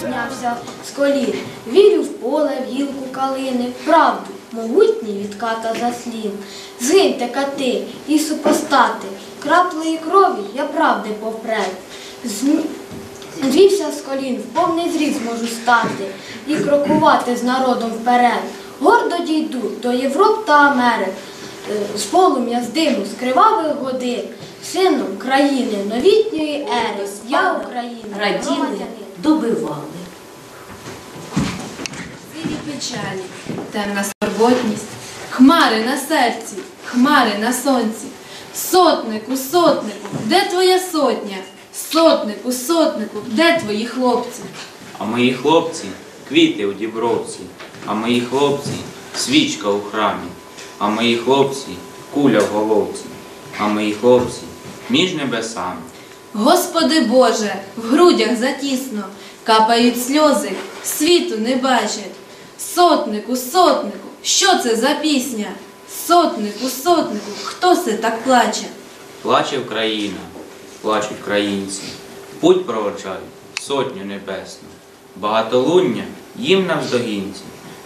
знявся з колін. Вірю в поле, в гілку калини, в правду, могутній від ката заслін. Згиньте кати і супостати, краплеї крові я правди повпред. Зм- Звівся з колін, в повний зріст можу стати і крокувати з народом вперед. Гордо дійду до Європ та Америк, е, з полум'я з диму, з кривавих годин, сином країни новітньої ери. Я Україна, раділи, громадянин. Добивали. Сиві печалі, темна скорботність, хмари на серці, хмари на сонці. Сотнику, сотнику, де твоя сотня? Сотнику, сотнику, де твої хлопці? А мої хлопці квіти у дібровці, а мої хлопці свічка у храмі, а мої хлопці куля в головці, а мої хлопці між небесами. Господи Боже, в грудях затісно, капають сльози, світу не бачать. Сотнику, сотнику, що це за пісня? Сотнику, сотнику, хто це так плаче? Плаче Україна, плачуть українці, путь проводжають сотню небесну, багатолуння їм навздогінці,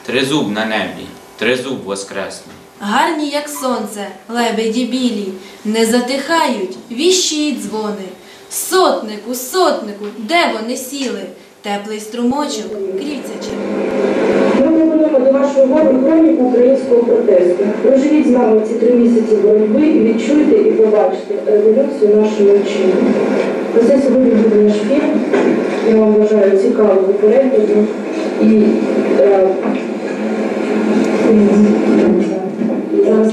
тризуб на небі, тризуб воскресне. Гарні, як сонце, лебеді білі, не затихають віщі й дзвони. Сотнику, сотнику, де вони сіли? Теплий струмочок, крівця червона. Ми пропонуємо до вашої уваги хроніку українського протесту. Проживіть з нами ці три місяці боротьби і відчуйте і побачите революцію нашими очима. Про це сьогодні буде наш фільм. Я вам бажаю цікавого перегляду і е, і зараз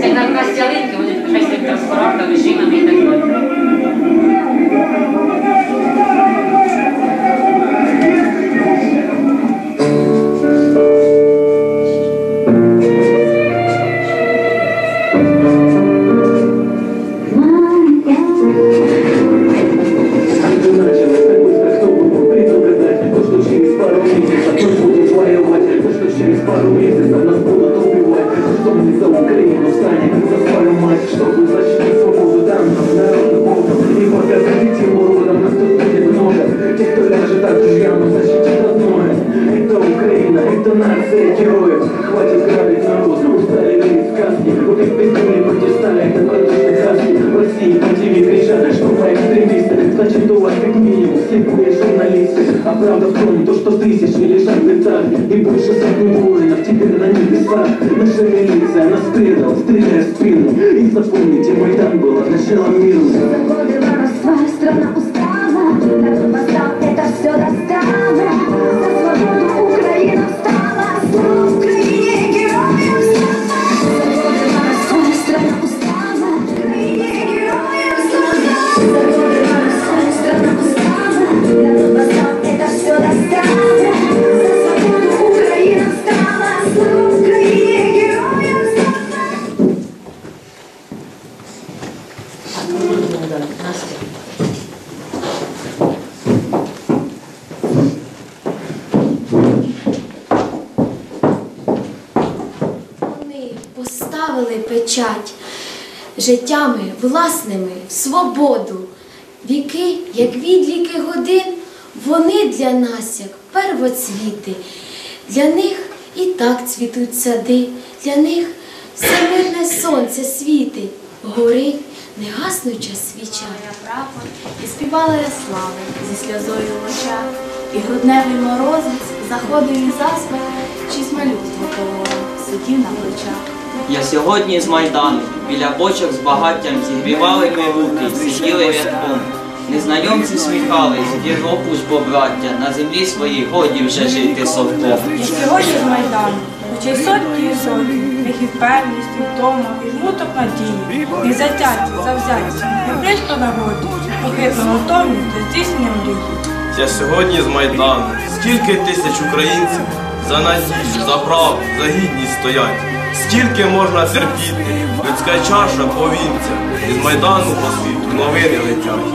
Se dal Castialecchio potete fare questa scorta vicino a me da нация героев. Хватит грабить народ, устали верить в сказки. Вот их пизнули против стали, это продажные хаски В России по ТВ кричат, что мы экстремисты. Значит, у вас как минимум слепые журналисты. А правда в том, то, что тысячи лежат в рядах И больше сотни воинов теперь на небесах Наша милиция поставили печать життями власними в свободу. Віки, як відліки годин, вони для нас, як первоцвіти. Для них і так цвітуть сади, для них всемирне сонце світить, горить негаснуча свіча. Я прапор і співала я слави зі сльозою в очах, і грудневий морозець заходив із заспи, чись малюство полону сидів на плечах. Я сьогодні з Майдану біля бочок з багаттям зігрівали ми руки, сиділи рядком. Незнайомці сміхались, в Європу ж побраття, на землі своїй годі вже жити совком. Я сьогодні з Майдану, й сотні і сотні, їх і впевненість, і втома, і змуток надії, і затяття, завзяття, і близько нагоді, похитну готовність до здійснення мрії. Я сьогодні з Майдану. Скільки тисяч українців за надію, за правду, за гідність стоять. Скільки можна терпіти, людська чаша повінця, із Майдану по світу новини летять.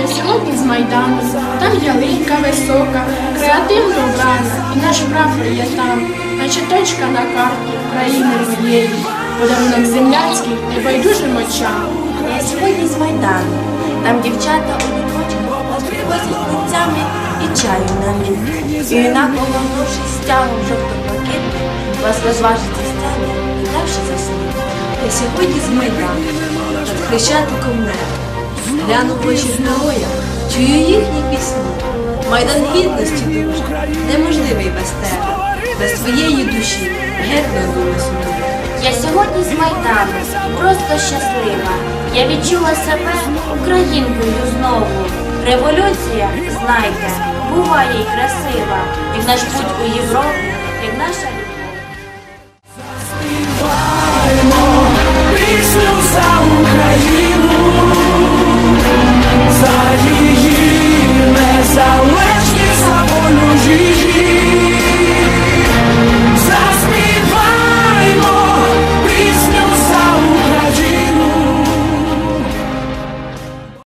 Я сьогодні з Майдану, там ялинка висока, креативно врана, і наш прапор є там, наче точка на карті країни моєї, подарунок землянський небайдужим очам. Я сьогодні з Майдану, там дівчата у віночках привозять хлопцями і чаю на налив. І юнаково ноші стягом жовто-блакитним вас розважить і і далі. Я сьогодні з Майдану, над хрещатиком небо. Гляну в очі героям, чую їхні пісні. Майдан гідності дуже, неможливий без тебе, без твоєї душі, геть думи сумні. Я сьогодні з Майдану просто щаслива. Я відчула себе українкою знову. Революція, знайте, буває й красива. Як наш путь у Європу, як наша Пісню за Україну.